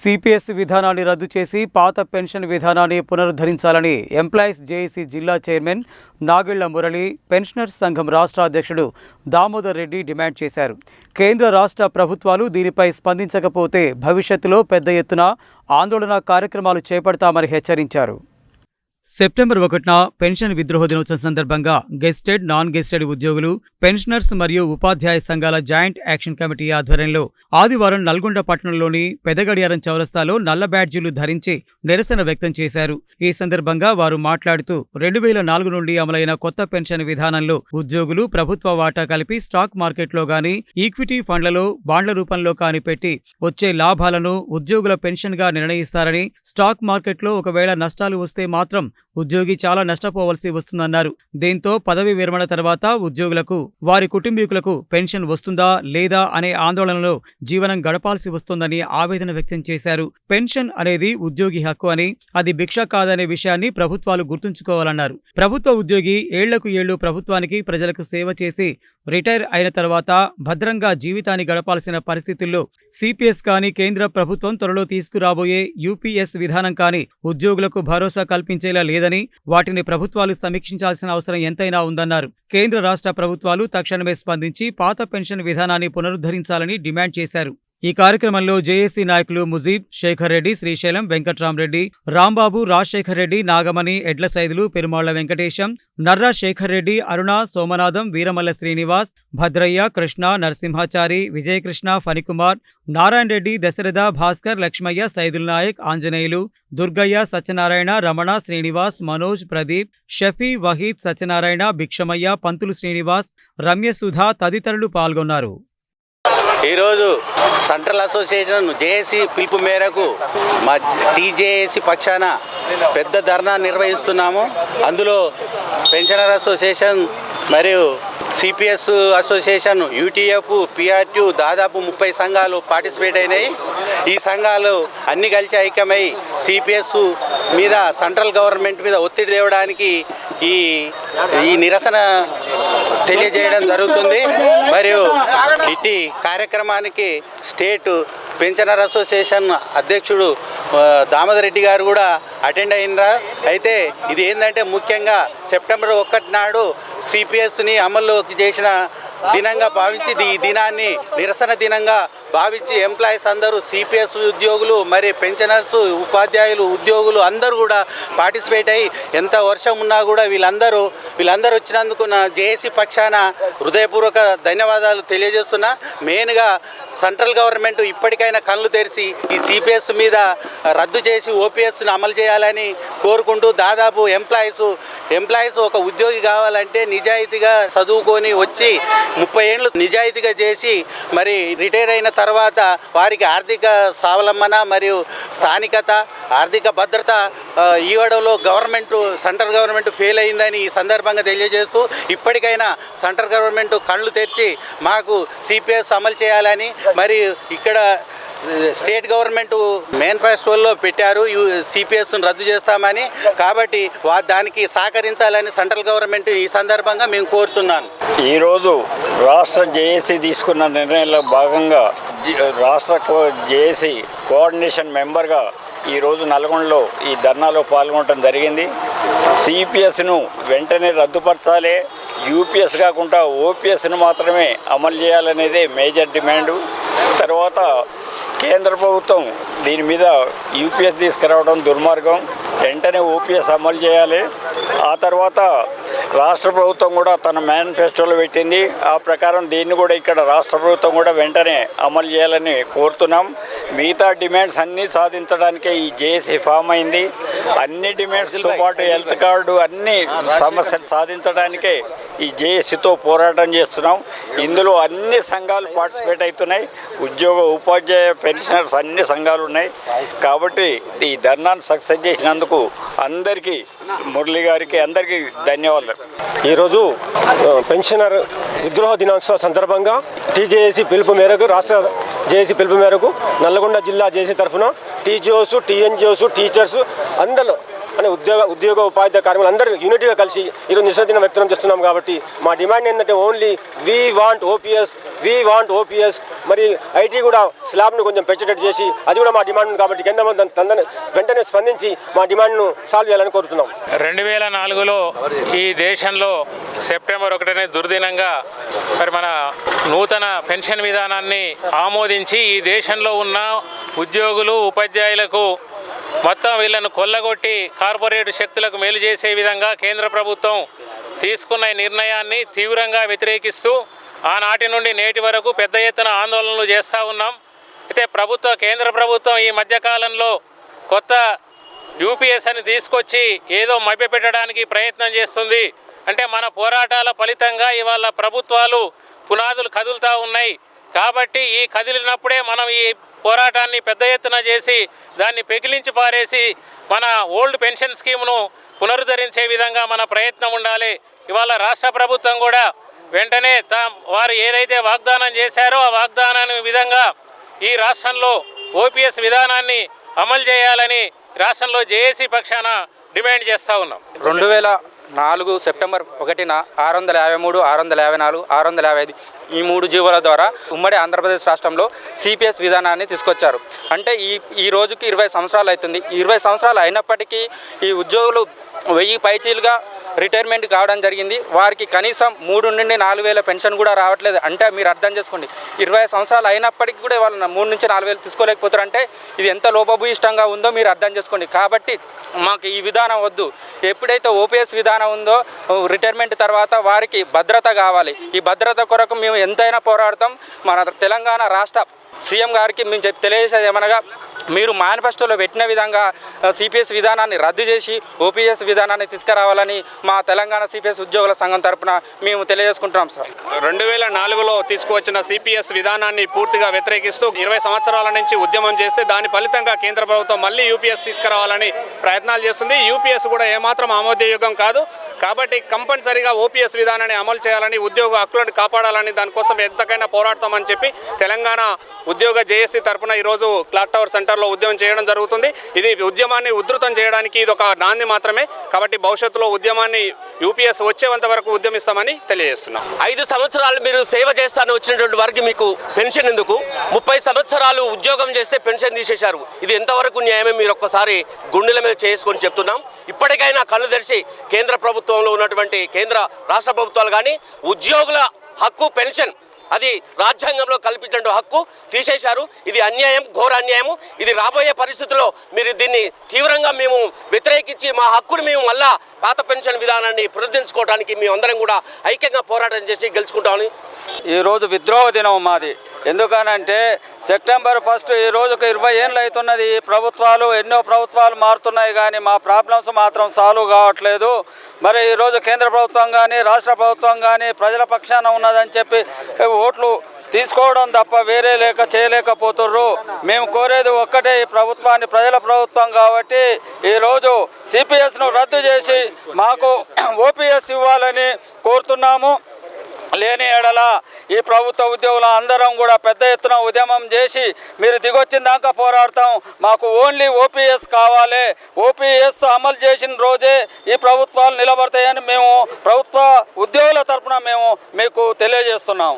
CPS విధానాన్ని రద్దు చేసి పాత పెన్షన్ విధానాన్ని పునరుద్ధరించాలని ఎంప్లాయీస్ జేఏసీ జిల్లా చైర్మన్ నాగిళ్ళ మురళి పెన్షనర్స్ సంఘం రాష్ట్ర అధ్యక్షుడు దామోదర్ రెడ్డి డిమాండ్ చేశారు. కేంద్ర రాష్ట్ర ప్రభుత్వాలు దీనిపై స్పందించకపోతే భవిష్యత్తులో పెద్ద ఎత్తున ఆందోళన కార్యక్రమాలు చేపడతామని హెచ్చరించారు. సెప్టెంబర్ ఒకటిన పెన్షన్ విద్రోహ దినోత్సవం సందర్భంగా గెస్టెడ్ నాన్ గెస్టెడ్ ఉద్యోగులు పెన్షనర్స్ మరియు ఉపాధ్యాయ సంఘాల జాయింట్ యాక్షన్ కమిటీ ఆధ్వర్యంలో ఆదివారం నల్గొండ పట్టణంలోని పెదగడియారం చౌరస్తాలో నల్ల బ్యాడ్జీలు ధరించి నిరసన వ్యక్తం చేశారు. ఈ సందర్భంగా వారు మాట్లాడుతూ రెండు వేల నాలుగు నుండి అమలైన కొత్త పెన్షన్ విధానంలో ఉద్యోగులు ప్రభుత్వ వాటా కలిపి స్టాక్ మార్కెట్లో గాని ఈక్విటీ ఫండ్లలో బాండ్ల రూపంలో కాని పెట్టి వచ్చే లాభాలను ఉద్యోగుల పెన్షన్గా నిర్ణయిస్తారని స్టాక్ మార్కెట్లో ఒకవేళ నష్టాలు వస్తే మాత్రం ఉద్యోగి చాలా నష్టపోవలసి వస్తుందన్నారు. దీంతో పదవి విరమణ తర్వాత ఉద్యోగులకు వారి కుటుంబీకులకు పెన్షన్ వస్తుందా లేదా అనే ఆందోళనలో జీవనం గడపాల్సి వస్తుందని ఆవేదన వ్యక్తం చేశారు. పెన్షన్ అనేది ఉద్యోగి హక్కు అని అది భిక్ష కాదనే విషయాన్ని ప్రభుత్వాలు గుర్తుంచుకోవాలన్నారు. ప్రభుత్వ ఉద్యోగి ఏళ్ళకు ఏళ్ళు ప్రభుత్వానికి ప్రజలకు సేవ చేసి రిటైర్ అయిన తర్వాత భద్రంగా జీవితాన్ని గడపాల్సిన పరిస్థితుల్లో సిపిఎస్ కానీ కేంద్ర ప్రభుత్వం త్వరలో తీసుకురాబోయే యూపీఎస్ విధానం కానీ ఉద్యోగులకు భరోసా కల్పించేలా లేదని వాటిని ప్రభుత్వాలు సమీక్షించాల్సిన అవసరం ఎంతైనా ఉందన్నారు. కేంద్ర రాష్ట్ర ప్రభుత్వాలు తక్షణమే స్పందించి పాత పెన్షన్ విధానాన్ని పునరుద్ధరించాలని డిమాండ్ చేశారు. ఈ కార్యక్రమంలో జేఏసీ నాయకులు ముజీబ్ శేఖర్ రెడ్డి శ్రీశైలం వెంకట్రామరెడ్డి రాంబాబు రాజశేఖర్ రెడ్డి నాగమణి ఎడ్ల సైదులు పెరుమాళ్ళ వెంకటేశం నర్రా శేఖర్ రెడ్డి అరుణ సోమనాథం వీరమల్ల శ్రీనివాస్ భద్రయ్య కృష్ణ నరసింహాచారి విజయకృష్ణ ఫణికుమార్ నారాయణ రెడ్డి దశరథ భాస్కర్ లక్ష్మయ్య సైదుల్ నాయక్ ఆంజనేయులు దుర్గయ్య సత్యనారాయణ రమణ శ్రీనివాస్ మనోజ్ ప్రదీప్ షఫీ వహీద్ సత్యనారాయణ భిక్షమయ్య పంతులు శ్రీనివాస్ రమ్యసుధ తదితరులు పాల్గొన్నారు. ఈరోజు సెంట్రల్ అసోసియేషన్ జేఏసీ పిలుపు మేరకు మా టీజేఏసీ పక్షాన పెద్ద ధర్నా నిర్వహిస్తున్నాము. అందులో పెన్షనర్ అసోసియేషన్ మరియు సిపిఎస్ అసోసియేషన్ యూటీఎఫ్ పిఆర్టీ దాదాపు ముప్పై సంఘాలు పార్టిసిపేట్ అయినాయి. ఈ సంఘాలు అన్ని కలిసి ఐక్యమై సిపిఎస్ మీద సెంట్రల్ గవర్నమెంట్ మీద ఒత్తిడి తేవడానికి ఈ ఈ నిరసన తెలియజేయడం జరుగుతుంది. మరియు ఇట్టి కార్యక్రమానికి స్టేట్ పెన్షనర్ అసోసియేషన్ అధ్యక్షుడు దామోదర్ రెడ్డి గారు కూడా అటెండ్ అయినరా? అయితే ఇది ఏంటంటే ముఖ్యంగా సెప్టెంబర్ ఒకటి నాడు సిపిఎస్ని అమల్లోకి చేసిన దినంగా భావించి ఈ దినాన్ని నిరసన దినంగా భావించి ఎంప్లాయీస్ అందరూ సిపిఎస్ ఉద్యోగులు మరి పెన్షనర్స్ ఉపాధ్యాయులు ఉద్యోగులు అందరూ కూడా పార్టిసిపేట్ అయ్యి ఎంత వర్షం ఉన్నా కూడా వీళ్ళందరూ వీళ్ళందరూ వచ్చినందుకు నా జేఏసీ పక్షాన హృదయపూర్వక ధన్యవాదాలు తెలియజేస్తున్నా. మెయిన్గా సెంట్రల్ గవర్నమెంట్ ఇప్పటికైనా కళ్ళు తెరిచి ఈ సిపిఎస్ మీద రద్దు చేసి ఓపీఎస్ను అమలు చేయాలని కోరుకుంటూ దాదాపు ఎంప్లాయీస్ ఎంప్లాయీస్ ఒక ఉద్యోగి కావాలంటే నిజాయితీగా చదువుకొని వచ్చి ముప్పై ఏళ్ళు నిజాయితీగా చేసి మరి రిటైర్ అయిన తర్వాత వారికి ఆర్థిక స్వావలంబన మరియు స్థానికత ఆర్థిక భద్రత ఆ, ఇవ్వడంలో గవర్నమెంట్ సెంట్రల్ గవర్నమెంట్ ఫెయిల్ అయిందని ఈ సందర్భంగా తెలియజేస్తూ ఇప్పటికైనా సెంట్రల్ గవర్నమెంట్ కళ్ళు తెరిచి మాకు సిపిఎస్ అమలు చేయాలని మరి ఇక్కడ స్టేట్ గవర్నమెంట్ మేనిఫెస్టోల్లో పెట్టారు సిపిఎస్ను రద్దు చేస్తామని. కాబట్టి దానికి సహకరించాలని సెంట్రల్ గవర్నమెంట్ ఈ సందర్భంగా మేము కోరుతున్నాను ఈరోజు రాష్ట్ర జేఏసీ తీసుకున్న నిర్ణయంలో భాగంగా జి- రాష్ట్ర కో జేఏసీ కోఆర్డినేషన్ మెంబర్గా ఈరోజు నల్గొండలో ఈ ధర్నాలో పాల్గొనడం జరిగింది. సిపిఎస్ను వెంటనే రద్దుపరచాలి. యూపీఎస్ కాకుండా ఓపీఎస్ను మాత్రమే అమలు చేయాలనేదే మేజర్ డిమాండు. తర్వాత కేంద్ర ప్రభుత్వం దీని మీద యూపీఎస్ తీసుకురావడం దుర్మార్గం. వెంటనే ఓపీఎస్ అమలు చేయాలి. ఆ తర్వాత రాష్ట్ర ప్రభుత్వం కూడా తన మేనిఫెస్టోలో పెట్టింది. ఆ ప్రకారం దీన్ని కూడా ఇక్కడ రాష్ట్ర ప్రభుత్వం కూడా వెంటనే అమలు చేయాలని కోరుతున్నాం. మిగతా డిమాండ్స్ అన్నీ సాధించడానికే ఈ జేఏసీ ఫామ్ అయింది. అన్ని డిమాండ్స్తో పాటు హెల్త్ కార్డు అన్ని సమస్యలు సాధించడానికే ఈ జేఏసీతో పోరాటం చేస్తున్నాం. ఇందులో అన్ని సంఘాలు పార్టిసిపేట్ అవుతున్నాయి. ఉద్యోగ ఉపాధ్యాయ పెన్షనర్స్ అన్ని సంఘాలు ఉన్నాయి. కాబట్టి ఈ ధర్నాను సక్సెస్ చేసినందుకు అందరికీ మురళి గారికి అందరికీ ధన్యవాదాలు. ఈరోజు పెన్షనర్ విద్రోహ దినోత్సవ సందర్భంగా టీజేఏసీ పిలుపు మేరకు రాష్ట్ర జేసీ పిలుపు మేరకు నల్లగొండ జిల్లా జేసీ తరఫున టీజీఓస్ టీఎన్జిఓస్ టీచర్స్ అందరూ అనే ఉద్యోగ ఉద్యోగ ఉపాధ్యాయ కార్మికులు అందరూ యూనిట్గా కలిసి ఈరోజు నిశ్చితం వ్యక్తం చేస్తున్నాం కాబట్టి మా డిమాండ్ ఏంటంటే only we want OPS we want OPS మరి ఐటీ కూడా స్లాబ్ను కొంచెం పెంచేటట్టు చేసి అది కూడా మా డిమాండ్ కాబట్టి కింద తొందర- వెంటనే స్పందించి మా డిమాండ్ను సాల్వ్ చేయాలని కోరుతున్నాం. రెండు వేల నాలుగులో ఈ దేశంలో సెప్టెంబర్ ఒకటనే దుర్దినంగా మరి మన నూతన పెన్షన్ విధానాన్ని ఆమోదించి ఈ దేశంలో ఉన్న ఉద్యోగులు ఉపాధ్యాయులకు మొత్తం వీళ్ళను కొల్లగొట్టి కార్పొరేట్ శక్తులకు మేలు చేసే విధంగా కేంద్ర ప్రభుత్వం తీసుకున్న నిర్ణయాన్ని తీవ్రంగా వ్యతిరేకిస్తూ ఆనాటి నుండి నేటి వరకు పెద్ద ఎత్తున ఆందోళనలు చేస్తూ ఉన్నాం. అయితే ప్రభుత్వ కేంద్ర ప్రభుత్వం ఈ మధ్యకాలంలో కొత్త యూపీఎస్ అని తీసుకొచ్చి ఏదో మభ్యపెట్టడానికి ప్రయత్నం చేస్తుంది. అంటే మన పోరాటాల ఫలితంగా ఇవాళ ప్రభుత్వాలు పునాదులు కదులుతూ ఉన్నాయి. కాబట్టి ఈ కదిలినప్పుడే మనం ఈ పోరాటాన్ని పెద్ద ఎత్తున చేసి దాన్ని పెగిలించి పారేసి మన ఓల్డ్ పెన్షన్ స్కీమ్ను పునరుద్ధరించే విధంగా మన ప్రయత్నం ఉండాలి. ఇవాళ రాష్ట్ర ప్రభుత్వం కూడా వెంటనే వారు ఏదైతే వాగ్దానం చేశారో ఆ వాగ్దానాన్ని విధంగా ఈ రాష్ట్రంలో ఓపీఎస్ విధానాన్ని అమలు చేయాలని రాష్ట్రంలో జేఏసీ పక్షాన డిమాండ్ చేస్తూ ఉన్నాం. రెండు వేల నాలుగు సెప్టెంబర్ ఒకటిన ఆరు వందల యాభై మూడు ఆరు వందల యాభై నాలుగు ఆరు వందల యాభై ఐదు ఈ మూడు జీవోల ద్వారా ఉమ్మడి ఆంధ్రప్రదేశ్ రాష్ట్రంలో సిపిఎస్ విధానాన్ని తీసుకొచ్చారు. అంటే ఈ ఈ రోజుకి ఇరవై సంవత్సరాలు అవుతుంది. ఈ ఇరవై సంవత్సరాలు అయినప్పటికీ ఈ ఉద్యోగులు వెయ్యి పైచీలుగా రిటైర్మెంట్ కావడం జరిగింది. వారికి కనీసం మూడు నుండి నాలుగు వేల పెన్షన్ కూడా రావట్లేదు. అంటే మీరు అర్థం చేసుకోండి. ఇరవై సంవత్సరాలు అయినప్పటికీ కూడా వాళ్ళు మూడు నుంచి నాలుగు వేలు తీసుకోలేకపోతారు అంటే ఇది ఎంత లోపభూయిష్టంగా ఉందో మీరు అర్థం చేసుకోండి. కాబట్టి మాకు ఈ విధానం వద్దు. ఎప్పుడైతే ఓపీఎస్ విధానం ఉందో రిటైర్మెంట్ తర్వాత వారికి భద్రత కావాలి. ఈ భద్రత కొరకు మేము ఎంతైనా పోరాడతాం. మన తెలంగాణ రాష్ట్ర సీఎం గారికి మేము చెప్ తెలియజేసేది ఏమనగా మీరు మేనిఫెస్టోలో పెట్టిన విధంగా సిపిఎస్ విధానాన్ని రద్దు చేసి ఓపీఎస్ విధానాన్ని తీసుకురావాలని మా తెలంగాణ సిపిఎస్ ఉద్యోగుల సంఘం తరపున మేము తెలియజేసుకుంటున్నాం సార్. రెండు వేల నాలుగులో తీసుకువచ్చిన సిపిఎస్ విధానాన్ని పూర్తిగా వ్యతిరేకిస్తూ ఇరవై సంవత్సరాల నుంచి ఉద్యమం చేస్తే దాని ఫలితంగా కేంద్ర ప్రభుత్వం మళ్ళీ యూపీఎస్ తీసుకురావాలని ప్రయత్నాలు చేస్తుంది. యూపీఎస్ కూడా ఏమాత్రం ఆమోదయోగం కాదు. కాబట్టి కంపల్సరీగా ఓపీఎస్ విధానాన్ని అమలు చేయాలని ఉద్యోగ హక్కులను కాపాడాలని దానికోసం ఎంతకైనా పోరాడతామని చెప్పి తెలంగాణ ఉద్యోగ జేఏసీ తరపున ఈరోజు క్లాక్ టవర్ సెంటర్లో ఉద్యమం చేయడం జరుగుతుంది. ఇది ఉద్యమాన్ని ఉధృతం చేయడానికి ఇది ఒక నాంది మాత్రమే. కాబట్టి భవిష్యత్తులో ఉద్యమాన్ని యూపీఎస్ వచ్చేంత వరకు ఉద్యమిస్తామని తెలియజేస్తున్నాం. ఐదు సంవత్సరాలు మీరు సేవ చేస్తాను వచ్చినటువంటి వారికి మీకు పెన్షన్ ఎందుకు? ముప్పై సంవత్సరాలు ఉద్యోగం చేస్తే పెన్షన్ తీసేశారు. ఇది ఎంతవరకు న్యాయమే మీరు ఒక్కసారి గుండెల మీద చేసుకొని చెప్తున్నాం. ఇప్పటికైనా కళ్ళు తెరిచి కేంద్ర ప్రభుత్వంలో ఉన్నటువంటి కేంద్ర రాష్ట్ర ప్రభుత్వాలు కానీ ఉద్యోగుల హక్కు పెన్షన్ అది రాజ్యాంగంలో కల్పించిన హక్కు తీసేశారు. ఇది అన్యాయం ఘోర అన్యాయం ఇది రాబోయే పరిస్థితుల్లో మీరు దీన్ని తీవ్రంగా మేము వ్యతిరేకించి మా హక్కును మేము మళ్ళా పాత పెన్షన్ విధానాన్ని పునరుద్ధరించుకోవడానికి మేము అందరం కూడా ఐక్యంగా పోరాటం చేసి గెలుచుకుంటామని ఈరోజు విద్రోహ దినం మాది. ఎందుకనంటే సెప్టెంబర్ ఫస్ట్ ఈ రోజుకు ఇరవై ఏళ్ళు అవుతున్నది. ఈ ప్రభుత్వాలు ఎన్నో ప్రభుత్వాలు మారుతున్నాయి కానీ మా ప్రాబ్లమ్స్ మాత్రం సాల్వ్ కావట్లేదు. మరి ఈరోజు కేంద్ర ప్రభుత్వం కానీ రాష్ట్ర ప్రభుత్వం కానీ ప్రజల పక్షాన ఉన్నదని చెప్పి ఓట్లు తీసుకోవడం తప్ప వేరే లేక చేయలేకపోతుర్రు. మేము కోరేది ఒక్కటే ఈ ప్రభుత్వాన్ని ప్రజల ప్రభుత్వం కాబట్టి ఈరోజు సిపిఎస్ను రద్దు చేసి మాకు ఓపీఎస్ ఇవ్వాలని కోరుతున్నాము. లేని ఎడల ఈ ప్రభుత్వ ఉద్యోగుల అందరం కూడా పెద్ద ఎత్తున ఉద్యమం చేసి మీరు దిగొచ్చిన దాకా పోరాడతాం. మాకు ఓన్లీ ఓపీఎస్ కావాలి. ఓపీఎస్ అమలు చేసిన రోజే ఈ ప్రభుత్వాలు నిలబడతాయని మేము ప్రభుత్వ ఉద్యోగుల తరపున మేము మీకు తెలియజేస్తున్నాం.